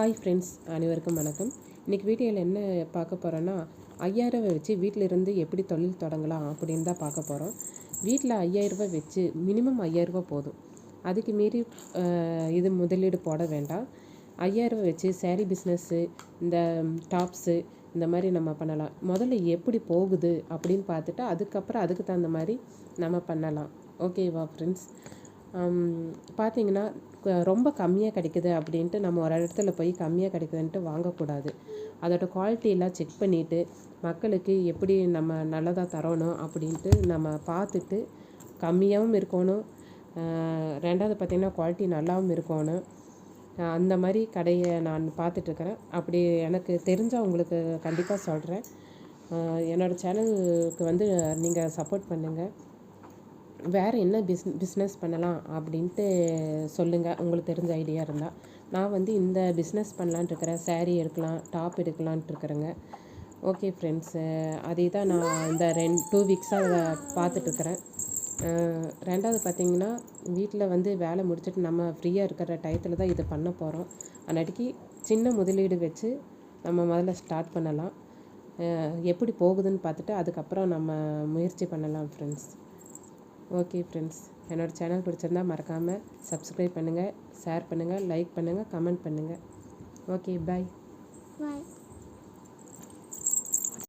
Hi friends அனைவருக்கும் வணக்கம். இன்றைக்கி வீடியோவில் என்ன பார்க்க போகிறோன்னா ஐயாயிரம் வச்சு வீட்டில் இருந்து எப்படி தொழில் தொடங்கலாம் அப்படின்னு தான் பார்க்க போகிறோம் வீட்டில் ஐயாயிரரூபா வச்சு மினிமம் ஐயாயிரரூபா போதும். அதுக்கு மீறி இது முதலீடு போட வேண்டாம். ஐயாயிரரூபா வச்சு சேரீ பிஸ்னஸ்ஸு இந்த டாப்ஸு இந்த மாதிரி நம்ம பண்ணலாம். முதல்ல எப்படி போகுது அப்படின்னு பார்த்துட்டு அதுக்கப்புறம் அதுக்கு தகுந்த மாதிரி நம்ம பண்ணலாம். ஓகேவா ஃப்ரெண்ட்ஸ் பார்த்தீங்கன்னா ரொம்ப கம்மியாக கிடைக்குது அப்படின்ட்டு நம்ம ஒரு இடத்துல போய் கம்மியாக கிடைக்குதுன்ட்டு வாங்கக்கூடாது. அதோட குவாலிட்டியெல்லாம் செக் பண்ணிவிட்டு மக்களுக்கு எப்படி நம்ம நல்லதாக தரணும் அப்படின்ட்டு நம்ம பார்த்துட்டு கம்மியாகவும் இருக்கணும். ரெண்டாவது பார்த்திங்கன்னா குவாலிட்டி நல்லாவும் இருக்கணும். அந்த மாதிரி கடையை நான் பார்த்துட்ருக்குறேன். அப்படி எனக்கு தெரிஞ்சால் உங்களுக்கு கண்டிப்பாக சொல்கிறேன் என்னோடய சேனலுக்கு வந்து நீங்கள் சப்போர்ட் பண்ணுங்கள் வேறு என்ன பிஸ் பிஸ்னஸ் பண்ணலாம் அப்படின்ட்டு சொல்லுங்கள் உங்களுக்கு தெரிஞ்ச ஐடியா இருந்தால் நான் வந்து இந்த பிஸ்னஸ் பண்ணலான்ட்டு இருக்கிறேன். எடுக்கலாம் டாப் எடுக்கலான்ட்டு இருக்கிறேங்க. ஓகே ஃப்ரெண்ட்ஸு அதே தான் நான் இந்த ரெண்டு டூ வீக்ஸாக பார்த்துட்ருக்குறேன் ரெண்டாவது பார்த்தீங்கன்னா வீட்டில் வந்து வேலை முடிச்சுட்டு நம்ம ஃப்ரீயாக இருக்கிற டயத்தில் தான் இது பண்ண போகிறோம் அன்னாடிக்கு சின்ன முதலீடு வச்சு நம்ம முதல்ல ஸ்டார்ட் பண்ணலாம். எப்படி போகுதுன்னு பார்த்துட்டு அதுக்கப்புறம் நம்ம முயற்சி பண்ணலாம் ஃப்ரெண்ட்ஸ் ஓகே ஃப்ரெண்ட்ஸ் என்னோடய சேனல் பிடிச்சிருந்தா மறக்காமல் சப்ஸ்கிரைப் பண்ணுங்கள் ஷேர் பண்ணுங்கள் லைக் பண்ணுங்கள் கமெண்ட் பண்ணுங்கள் ஓகே பாய் பாய்